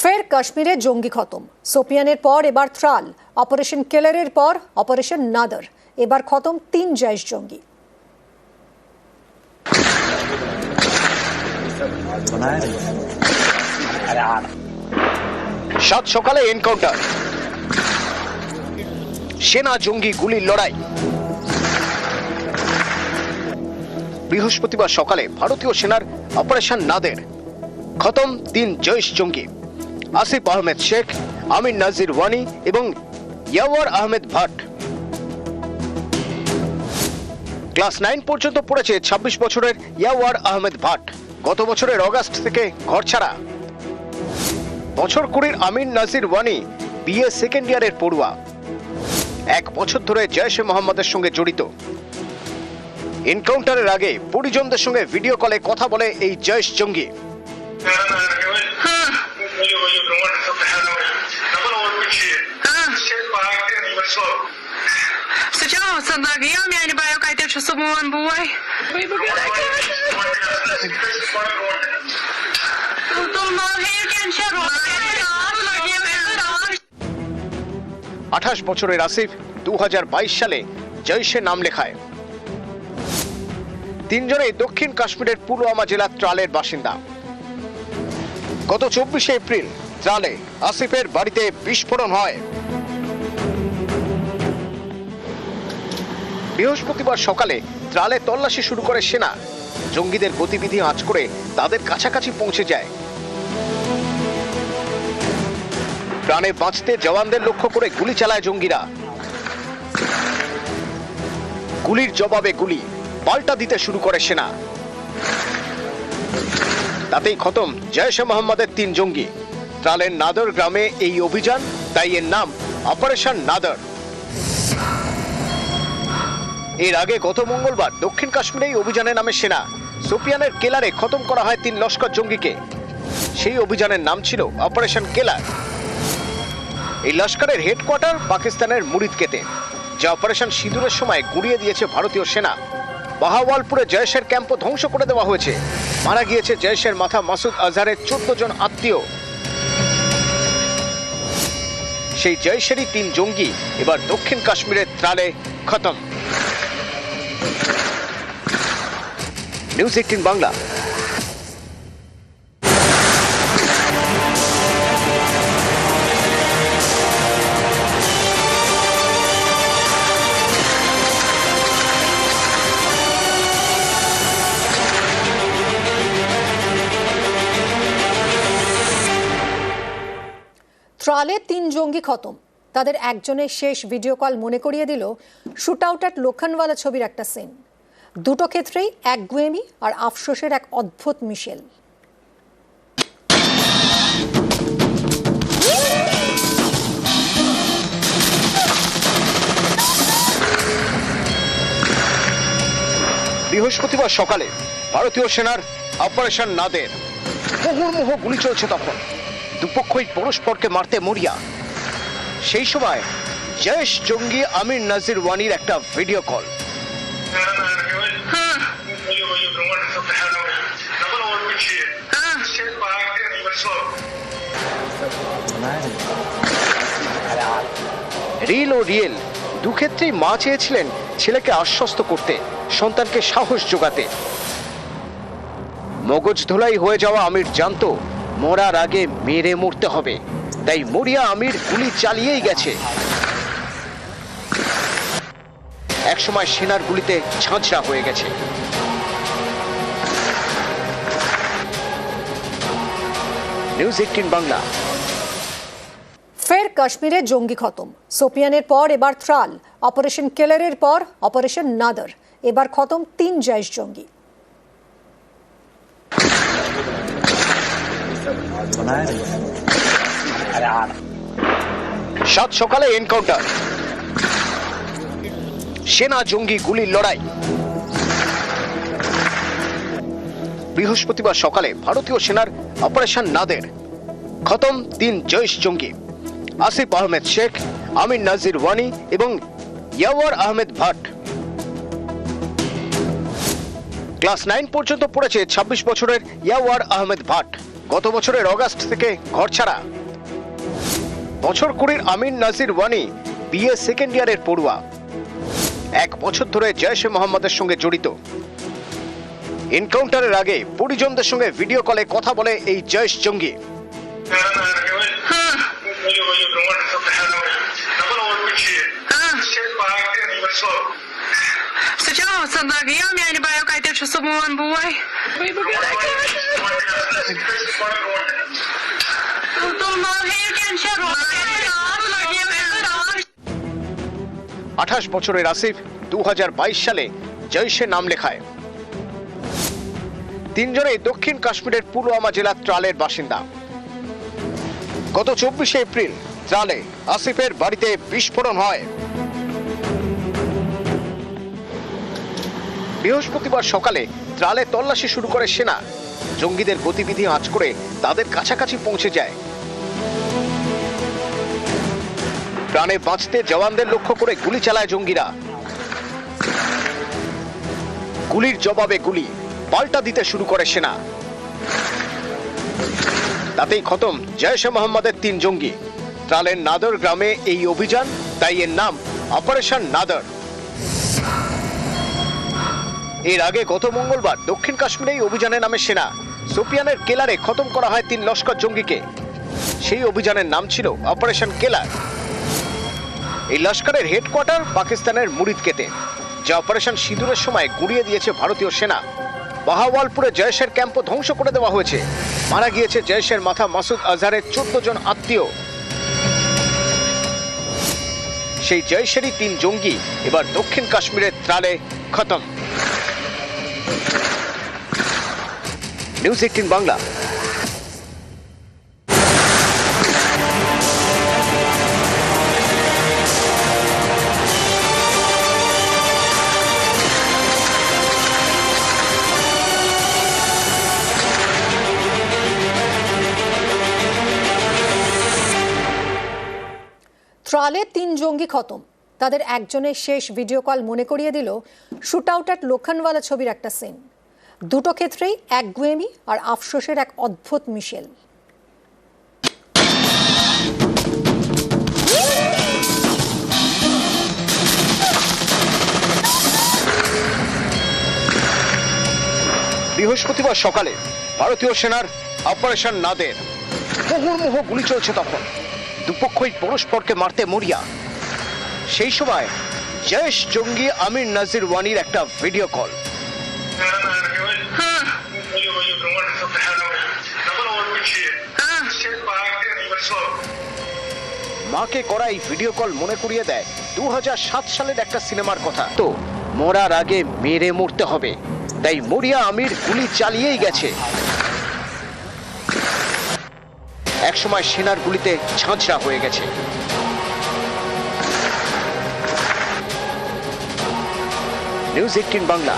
ফের কাশ্মীরে জঙ্গি খতম। সোপিয়ানের পর এবার ত্রাল, অপারেশন কেলারের পর অপারেশন নাদার, এবার খতম তিন জৈশ জঙ্গি। সাত সকালে এনকাউন্টার। সেনা জঙ্গি গুলির লড়াই। বৃহস্পতিবার সকালে ভারতীয় সেনার অপারেশন নাদের। খতম তিন জৈশ জঙ্গি। আসিফ আহমেদ শেখ, আমির নাজির ওয়ানি এবং ইয়াওয়ার আহমেদ ভাট। ক্লাস নাইন পর্যন্ত পড়েছে ২৬ বছরের ইয়াওয়ার আহমেদ ভাট। গত বছরের অগাস্ট থেকে ঘর ছাড়া। বছর কুড়ির আমির নাজির ওয়ানি, বিএ সেকেন্ড ইয়ারের পড়ুয়া। এক বছর ধরে জয়শে মোহাম্মদের সঙ্গে জড়িত। এনকাউন্টারের আগে পরিজনদের সঙ্গে ভিডিও কলে কথা বলে এই জয়েশ জঙ্গি। So Johnson, the real man by আঠাশ বছরের আসিফ দু হাজার বাইশ সালে জৈশে নাম লেখায়। তিনজনেই দক্ষিণ কাশ্মীরের পুলওয়ামা জেলার ট্রালের বাসিন্দা। গত চব্বিশে এপ্রিল ত্রালে আসিফের বাড়িতে বিস্ফোরণ হয়। বৃহস্পতিবার সকালে ত্রালে তল্লাশি শুরু করে সেনা। জঙ্গিদের গতিবিধি আঁচ করে তাদের কাছাকাছি পৌঁছে যায়। প্রাণে বাঁচতে জওয়ানদের লক্ষ্য করে গুলি চালায় জঙ্গিরা। গুলির জবাবে গুলি পাল্টা দিতে শুরু করে সেনা। তাতেই খতম জয়শে মোহাম্মদের তিন জঙ্গি। ত্রালের নাদর গ্রামে এই অভিযান, তাই এর নাম অপারেশন নাদর এর আগে গত মঙ্গলবার দক্ষিণ কাশ্মীরে এই অভিযানের নামে সেনা, সোপিয়ানের কেলারে খতম করা হয় তিন লস্কর জঙ্গিকে। সেই অভিযানের নাম ছিল অপারেশন কেলার এই লস্করের হেডকোয়ার্টার পাকিস্তানের মুরিদ মুরিদকেতে যা অপারেশন সিঁদুরের সময় গুড়িয়ে দিয়েছে ভারতীয় সেনা। বাহাওয়ালপুরে জয়েশের ক্যাম্পও ধ্বংস করে দেওয়া হয়েছে। মারা গিয়েছে জয়েশের মাথা মাসুদ আজহারের চোদ্দ জন আত্মীয়। সেই জয়েশেরই তিন জঙ্গি এবার দক্ষিণ কাশ্মীরের ত্রালে খতম। News eighteen Bangla. ত্রালে তিন জঙ্গি খতম। তাদের একজনের শেষ ভিডিও কল মনে করিয়ে দিল শুট আউট অ্যাট লোখানওয়ালা ছবির একটা সিন দুটো ক্ষেত্রেই একগুয়েমি আর আফসোসের এক অদ্ভুত মিশেল। বৃহস্পতিবার সকালে ভারতীয় সেনার অপারেশন নাদের। মুহুর্মুহ গুলি চলছে তখন। দুপক্ষই পরস্পরকে মারতে মরিয়া। সেই সময় জয়েশ জঙ্গি আমির নাজির ওয়ানির একটা ভিডিও কল। হ্যাঁ। রিল ও রিয়েল দুক্ষেত্রেই মা চেয়েছিলেন ছেলেকে আশ্বস্ত করতে সন্তানকে সাহস যোগাতে। মগজ ধোলাই হয়ে যাওয়া আমির জানতো মরার আগে মেরে মরতে হবে। তাই মরিয়া আমির গুলি চালিয়েই গেছে। একসময় সেনার গুলিতে ঝাঁঝরা হয়ে গেছে। News eighteen Bangla. ফের কাশ্মীরে জঙ্গি খতম। সোপিয়ানের পর এবার ত্রাল। অপারেশন কেলারের পর অপারেশন নাদার। এবার খতম তিন জৈশ জঙ্গি। সাত সকালে এনকাউন্টার সেনা, জঙ্গি, গুলির লড়াই। বৃহস্পতিবার সকালে ভারতীয় সেনার অপারেশন নাদের। খতম, তিন জৈশ জঙ্গি। আসিফ আহমেদ শেখ, আমির নাজির ওয়ানি এবং ইয়াওয়ার আহমেদ ভাট। ক্লাস নাইন পর্যন্ত পড়েছে ২৬ বছরের ইয়াওয়ার আহমেদ ভাট। গত বছরের অগাস্ট থেকে ঘর ছাড়া। বছর কুড়ির আমিন নাজির ওয়ানি বিএ সেকেন্ড ইয়ারের পড়ুয়া। এক বছর ধরে জয়শে মোহাম্মদের সঙ্গে জড়িত। এনকাউন্টারের আগে পরিজনদের সঙ্গে ভিডিও কলে কথা বলে এই জয়েশ জঙ্গি। سجلوا صدق يوم يعني بايو قاعد يمشي Wait, look at that আঠাশ বছরের আসিফ দু সালে জৈশে নাম লেখায়। তিনজনে দক্ষিণ কাশ্মীরের পুলওয়ামা জেলার ত্রালের বাসিন্দা। গত চব্বিশে এপ্রিল ত্রালে আসিফের বাড়িতে বিস্ফোরণ হয়। বৃহস্পতিবার সকালে ত্রালে তল্লাশি শুরু করে সেনা। জঙ্গিদের গতিবিধি আঁচ করে তাদের কাছাকাছি পৌঁছে যায়। প্রাণে বাঁচতে জওয়ানদের লক্ষ্য করে গুলি চালায় জঙ্গিরা। গুলির জবাবে গুলি পাল্টা দিতে শুরু করে সেনা। তাতেই খতম জয়শে মোহাম্মদের তিন জঙ্গি। ত্রালের নাদর গ্রামে এই অভিযান, তাই এর নাম অপারেশন নাদর। এর আগে গত মঙ্গলবার দক্ষিণ কাশ্মীরে এই অভিযানে নামে সেনা। সোপিয়ানের কেলারে খতম করা হয় তিন লস্কর জঙ্গিকে। সেই অভিযানের নাম ছিল অপারেশন কেলার। এই লস্করের হেডকোয়ার্টার পাকিস্তানের মুরিদকেতে, যা অপারেশন সিঁদুরের সময় গুড়িয়ে দিয়েছে ভারতীয় সেনা। বাহাওয়ালপুরে জয়েশের ক্যাম্পও ধ্বংস করে দেওয়া হয়েছে। মারা গিয়েছে জয়েশের মাথা মাসুদ আজহারের চোদ্দ জন আত্মীয়। সেই জয়েশেরই তিন জঙ্গি এবার দক্ষিণ কাশ্মীরের ত্রালে খতম। নিউজ এইটিন বাংলা ত্রালে তিন জঙ্গি খতম তাদের একজনের শেষ ভিডিও কল মনে করিয়ে দিল শুট আউট অ্যাট লোখানওয়ালা ছবির একটা সিন। দুটো ক্ষেত্রেই এক গুয়েমি আর আফসোসের এক অদ্ভুত মিশেল। বৃহস্পতিবার সকালে ভারতীয় সেনার অপারেশন নাদের। মুহুর্মুহ গুলি চলছে তখন। দুপক্ষই পরস্পরকে মারতে মরিয়া সেই সময় জয়েশ জঙ্গি আমির নাজির ওয়ানির একটা ভিডিও কল হ্যাঁ। হ্যাঁ। মাকে করা এই ভিডিও কল মনে করিয়ে দেয় দু হাজার সাত সালের একটা সিনেমার কথা। তো মরার আগে মেরে মরতে হবে। তাই মরিয়া আমির গুলি চালিয়েই গেছে। একসময় সেনার গুলিতে ঝাঁঝরা হয়ে গেছে। News eighteen Bangla